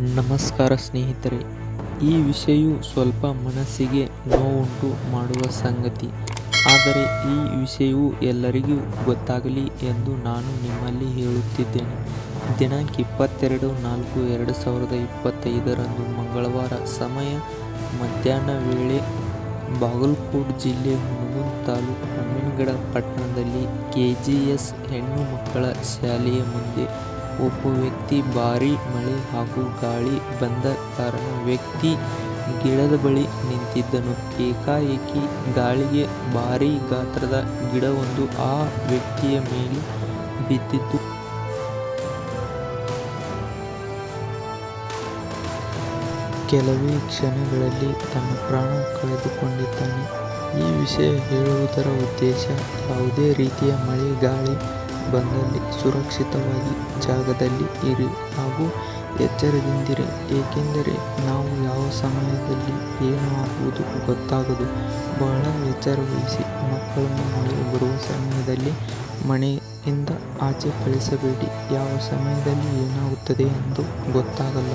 ನಮಸ್ಕಾರ ಸ್ನೇಹಿತರೆ, ಈ ವಿಷಯವು ಸ್ವಲ್ಪ ಮನಸ್ಸಿಗೆ ನೋವುಂಟು ಮಾಡುವ ಸಂಗತಿ. ಆದರೆ ಈ ವಿಷಯವು ಎಲ್ಲರಿಗೂ ಗೊತ್ತಾಗಲಿ ಎಂದು ನಾನು ನಿಮ್ಮಲ್ಲಿ ಹೇಳುತ್ತಿದ್ದೇನೆ. ದಿನಾಂಕ ಇಪ್ಪತ್ತೆರಡು ನಾಲ್ಕು ಎರಡು ಸಾವಿರದ ಇಪ್ಪತ್ತೈದರಂದು ಮಂಗಳವಾರ ಸಮಯ, ಮಧ್ಯಾಹ್ನ ವೇಳೆ ಬಾಗಲಕೋಟ್ ಜಿಲ್ಲೆ ಹುಣಗುನ್ ತಾಲೂಕು ಹಮ್ಮಿನಗಡ ಪಟ್ಟಣದಲ್ಲಿ ಕೆ ಜಿ ಎಸ್ ಹೆಣ್ಣು ಮಕ್ಕಳ ಶಾಲೆಯ ಮುಂದೆ ಒಬ್ಬ ವ್ಯಕ್ತಿ ಭಾರೀ ಮಳೆ ಹಾಗೂ ಗಾಳಿ ಬಂದ ಕಾರಣ ವ್ಯಕ್ತಿ ಗಿಡದ ಬಳಿ ನಿಂತಿದ್ದನು. ಏಕಾಏಕಿ ಗಾಳಿಗೆ ಭಾರೀ ಗಾತ್ರದ ಗಿಡವೊಂದು ಆ ವ್ಯಕ್ತಿಯ ಮೇಲೆ ಬಿದ್ದಿದ್ದು ಕೆಲವೇ ಕ್ಷಣಗಳಲ್ಲಿ ತನ್ನ ಪ್ರಾಣ ಕಳೆದುಕೊಂಡಿದ್ದಾನೆ. ಈ ವಿಷಯ ಹೇಳುವುದರ ಉದ್ದೇಶ ಯಾವುದೇ ರೀತಿಯ ಮಳೆ, ಗಾಳಿ ಬಂದಲ್ಲಿ ಸುರಕ್ಷಿತವಾಗಿ ಜಾಗದಲ್ಲಿ ಇರಿ ಹಾಗೂ ಎಚ್ಚರದಿಂದಿರಿ, ಏಕೆಂದರೆ ನಾವು ಯಾವ ಸಮಯದಲ್ಲಿ ಏನು ಆಗುವುದು ಗೊತ್ತಾಗದು. ಬಹಳ ಎಚ್ಚರ ವಹಿಸಿ ಮಕ್ಕಳನ್ನು ಮನೆಗೆ ಬರುವ ಸಮಯದಲ್ಲಿ ಮನೆಯಿಂದ ಆಚೆ ಕಳಿಸಬೇಡಿ. ಯಾವ ಸಮಯದಲ್ಲಿ ಏನಾಗುತ್ತದೆ ಎಂದು ಗೊತ್ತಾಗಲ್ಲ.